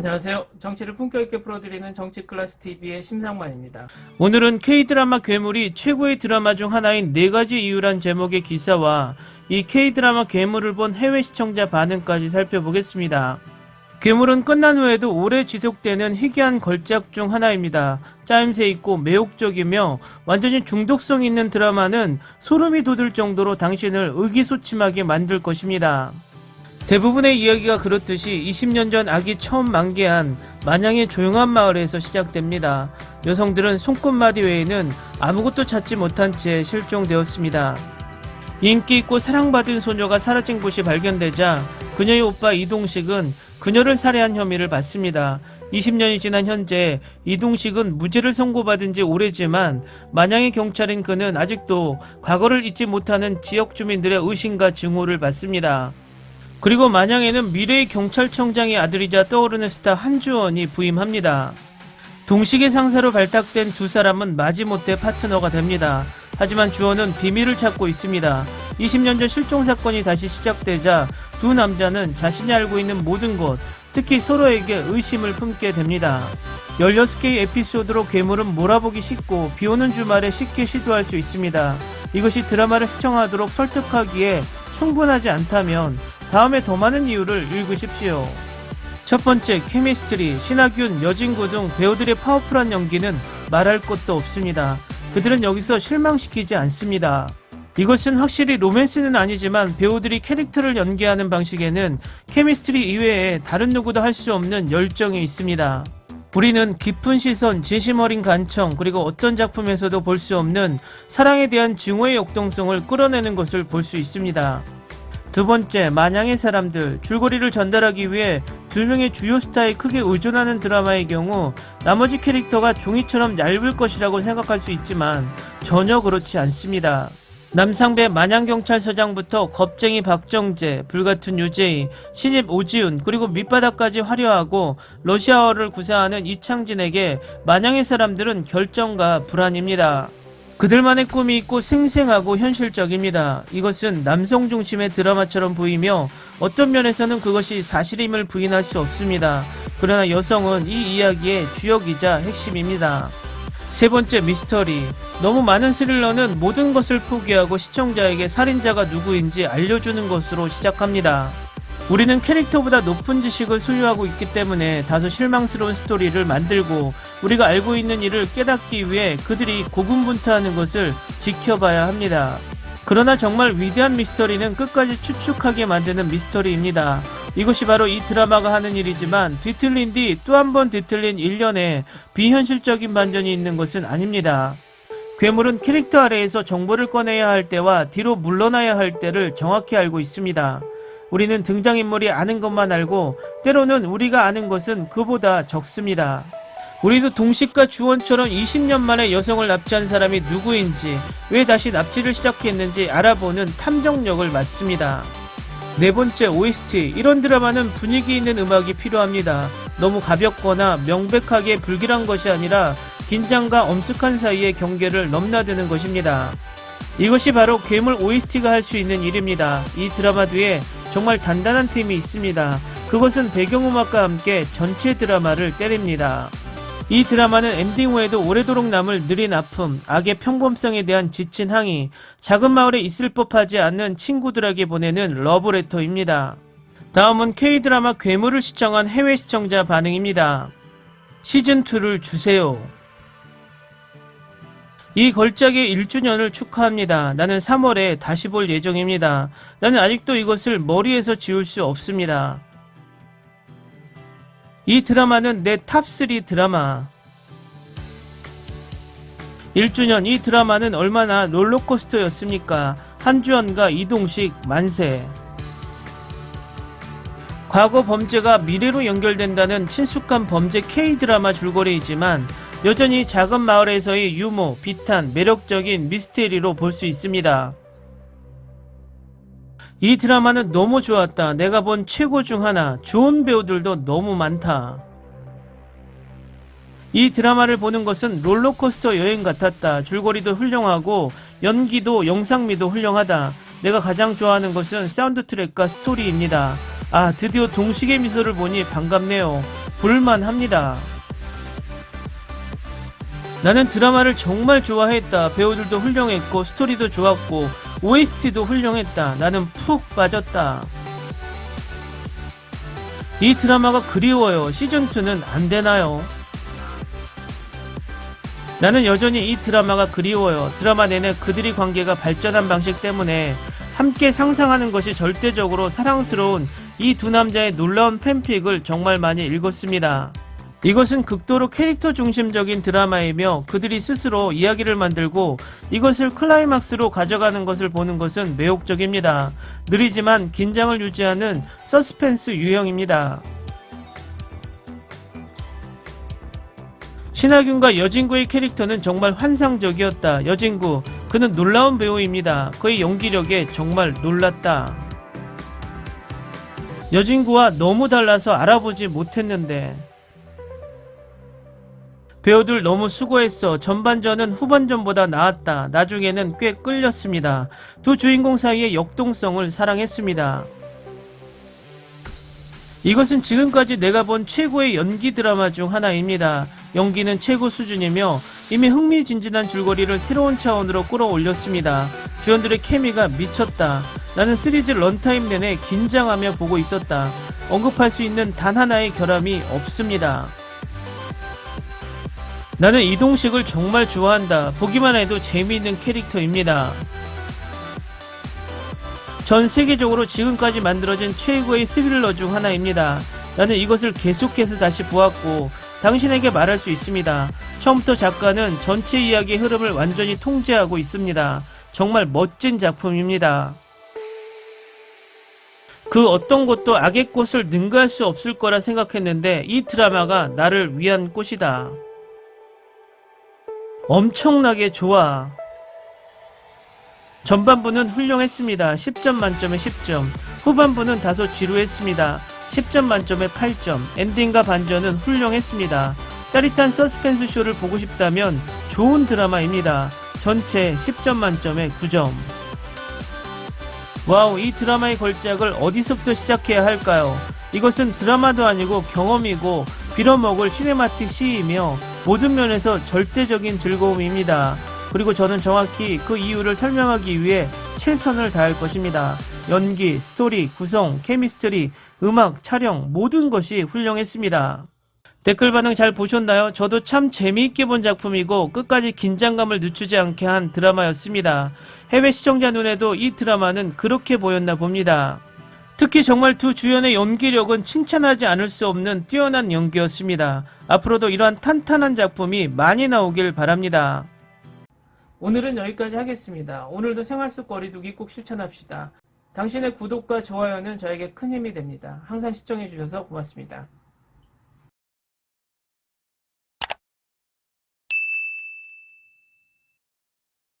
안녕하세요. 정치를 품격 있게 풀어드리는 정치 클래스 TV의 심상만입니다. 오늘은 K-드라마 괴물이 최고의 드라마 중 하나인 네 가지 이유란 제목의 기사와 이 K-드라마 괴물을 본 해외 시청자 반응까지 살펴보겠습니다. 괴물은 끝난 후에도 오래 지속되는 희귀한 걸작 중 하나입니다. 짜임새 있고 매혹적이며 완전히 중독성 있는 드라마는 소름이 돋을 정도로 당신을 의기소침하게 만들 것입니다. 대부분의 이야기가 그렇듯이 20년 전 아기 처음 만개한 마냥의 조용한 마을에서 시작됩니다. 여성들은 손끝마디 외에는 아무것도 찾지 못한 채 실종되었습니다. 인기 있고 사랑받은 소녀가 사라진 곳이 발견되자 그녀의 오빠 이동식은 그녀를 살해한 혐의를 받습니다. 20년이 지난 현재 이동식은 무죄를 선고받은 지 오래지만 마냥의 경찰인 그는 아직도 과거를 잊지 못하는 지역 주민들의 의심과 증오를 받습니다. 그리고 만양에는 미래의 경찰청장의 아들이자 떠오르는 스타 한주원이 부임합니다. 동식의 상사로 발탁된 두 사람은 마지못해 파트너가 됩니다. 하지만 주원은 비밀을 찾고 있습니다. 20년 전 실종 사건이 다시 시작되자 두 남자는 자신이 알고 있는 모든 것, 특히 서로에게 의심을 품게 됩니다. 16개의 에피소드로 괴물은 몰아보기 쉽고 비 오는 주말에 쉽게 시도할 수 있습니다. 이것이 드라마를 시청하도록 설득하기에 충분하지 않다면 다음에 더 많은 이유를 읽으십시오. 첫 번째, 케미스트리, 신하균, 여진구 등 배우들의 파워풀한 연기는 말할 것도 없습니다. 그들은 여기서 실망시키지 않습니다. 이것은 확실히 로맨스는 아니지만 배우들이 캐릭터를 연기하는 방식에는 케미스트리 이외에 다른 누구도 할 수 없는 열정이 있습니다. 우리는 깊은 시선, 진심 어린 간청, 그리고 어떤 작품에서도 볼 수 없는 사랑에 대한 증오의 역동성을 끌어내는 것을 볼 수 있습니다. 두 번째, 마냥의 사람들. 줄거리를 전달하기 위해 두 명의 주요 스타에 크게 의존하는 드라마의 경우 나머지 캐릭터가 종이처럼 얇을 것이라고 생각할 수 있지만 전혀 그렇지 않습니다. 남상배 마냥경찰서장부터 겁쟁이 박정재, 불같은 유재희, 신입 오지훈, 그리고 밑바닥까지 화려하고 러시아어를 구사하는 이창진에게 마냥의 사람들은 결정과 불안입니다. 그들만의 꿈이 있고 생생하고 현실적입니다. 이것은 남성 중심의 드라마처럼 보이며 어떤 면에서는 그것이 사실임을 부인할 수 없습니다. 그러나 여성은 이 이야기의 주역이자 핵심입니다. 세 번째 미스터리. 너무 많은 스릴러는 모든 것을 포기하고 시청자에게 살인자가 누구인지 알려주는 것으로 시작합니다. 우리는 캐릭터보다 높은 지식을 소유하고 있기 때문에 다소 실망스러운 스토리를 만들고 우리가 알고 있는 일을 깨닫기 위해 그들이 고군분투하는 것을 지켜봐야 합니다. 그러나 정말 위대한 미스터리는 끝까지 추측하게 만드는 미스터리입니다. 이것이 바로 이 드라마가 하는 일이지만 뒤틀린 뒤 또 한 번 뒤틀린 일련의 비현실적인 반전이 있는 것은 아닙니다. 괴물은 캐릭터 아래에서 정보를 꺼내야 할 때와 뒤로 물러나야 할 때를 정확히 알고 있습니다. 우리는 등장인물이 아는 것만 알고 때로는 우리가 아는 것은 그보다 적습니다. 우리도 동식과 주원처럼 20년 만에 여성을 납치한 사람이 누구인지 왜 다시 납치를 시작했는지 알아보는 탐정력을 맡습니다. 네 번째 OST 이런 드라마는 분위기 있는 음악이 필요합니다. 너무 가볍거나 명백하게 불길한 것이 아니라 긴장과 엄숙한 사이의 경계를 넘나드는 것입니다. 이것이 바로 괴물 OST가 할 수 있는 일입니다. 이 드라마 뒤에 정말 단단한 팀이 있습니다. 그것은 배경음악과 함께 전체 드라마를 때립니다. 이 드라마는 엔딩 후에도 오래도록 남을 느린 아픔, 악의 평범성에 대한 지친 항의, 작은 마을에 있을 법하지 않는 친구들에게 보내는 러브레터입니다. 다음은 K드라마 괴물을 시청한 해외 시청자 반응입니다. 시즌2를 주세요. 이 걸작의 1주년을 축하합니다. 나는 3월에 다시 볼 예정입니다. 나는 아직도 이것을 머리에서 지울 수 없습니다. 이 드라마는 내 탑3 드라마. 1주년 이 드라마는 얼마나 롤러코스터였습니까? 한주연과 이동식 만세. 과거 범죄가 미래로 연결된다는 친숙한 범죄 K-드라마 줄거리이지만 여전히 작은 마을에서의 유머, 비탄, 매력적인 미스테리로 볼 수 있습니다. 이 드라마는 너무 좋았다. 내가 본 최고 중 하나. 좋은 배우들도 너무 많다. 이 드라마를 보는 것은 롤러코스터 여행 같았다. 줄거리도 훌륭하고 연기도 영상미도 훌륭하다. 내가 가장 좋아하는 것은 사운드 트랙과 스토리입니다. 아, 드디어 동식의 미소를 보니 반갑네요. 볼만합니다. 나는 드라마를 정말 좋아했다. 배우들도 훌륭했고 스토리도 좋았고 OST도 훌륭했다. 나는 푹 빠졌다. 이 드라마가 그리워요. 시즌2는 안 되나요? 나는 여전히 이 드라마가 그리워요. 드라마 내내 그들이 관계가 발전한 방식 때문에 함께 상상하는 것이 절대적으로 사랑스러운 이 두 남자의 놀라운 팬픽을 정말 많이 읽었습니다. 이것은 극도로 캐릭터 중심적인 드라마이며 그들이 스스로 이야기를 만들고 이것을 클라이막스로 가져가는 것을 보는 것은 매혹적입니다. 느리지만 긴장을 유지하는 서스펜스 유형입니다. 신하균과 여진구의 캐릭터는 정말 환상적이었다. 여진구, 그는 놀라운 배우입니다. 그의 연기력에 정말 놀랐다. 여진구와 너무 달라서 알아보지 못했는데. 배우들 너무 수고했어. 전반전은 후반전보다 나았다. 나중에는 꽤 끌렸습니다. 두 주인공 사이의 역동성을 사랑했습니다. 이것은 지금까지 내가 본 최고의 연기 드라마 중 하나입니다. 연기는 최고 수준이며 이미 흥미진진한 줄거리를 새로운 차원으로 끌어올렸습니다. 주연들의 케미가 미쳤다. 나는 시리즈 런타임 내내 긴장하며 보고 있었다. 언급할 수 있는 단 하나의 결함이 없습니다. 나는 이동식을 정말 좋아한다. 보기만 해도 재미있는 캐릭터입니다. 전 세계적으로 지금까지 만들어진 최고의 스릴러 중 하나입니다. 나는 이것을 계속해서 다시 보았고 당신에게 말할 수 있습니다. 처음부터 작가는 전체 이야기의 흐름을 완전히 통제하고 있습니다. 정말 멋진 작품입니다. 그 어떤 곳도 악의 꽃을 능가할 수 없을 거라 생각했는데 이 드라마가 나를 위한 꽃이다. 엄청나게 좋아. 전반부는 훌륭했습니다. 10점 만점에 10점. 후반부는 다소 지루했습니다. 10점 만점에 8점. 엔딩과 반전은 훌륭했습니다. 짜릿한 서스펜스 쇼를 보고 싶다면 좋은 드라마입니다. 전체 10점 만점에 9점. 와우, 이 드라마의 걸작을 어디서부터 시작해야 할까요? 이것은 드라마도 아니고 경험이고 빌어먹을 시네마틱 시이며 모든 면에서 절대적인 즐거움입니다. 그리고 저는 정확히 그 이유를 설명하기 위해 최선을 다할 것입니다. 연기, 스토리, 구성, 케미스트리, 음악, 촬영 모든 것이 훌륭했습니다. 댓글 반응 잘 보셨나요? 저도 참 재미있게 본 작품이고 끝까지 긴장감을 늦추지 않게 한 드라마였습니다. 해외 시청자 눈에도 이 드라마는 그렇게 보였나 봅니다. 특히 정말 두 주연의 연기력은 칭찬하지 않을 수 없는 뛰어난 연기였습니다. 앞으로도 이러한 탄탄한 작품이 많이 나오길 바랍니다. 오늘은 여기까지 하겠습니다. 오늘도 생활 속 거리두기 꼭 실천합시다. 당신의 구독과 좋아요는 저에게 큰 힘이 됩니다. 항상 시청해주셔서 고맙습니다.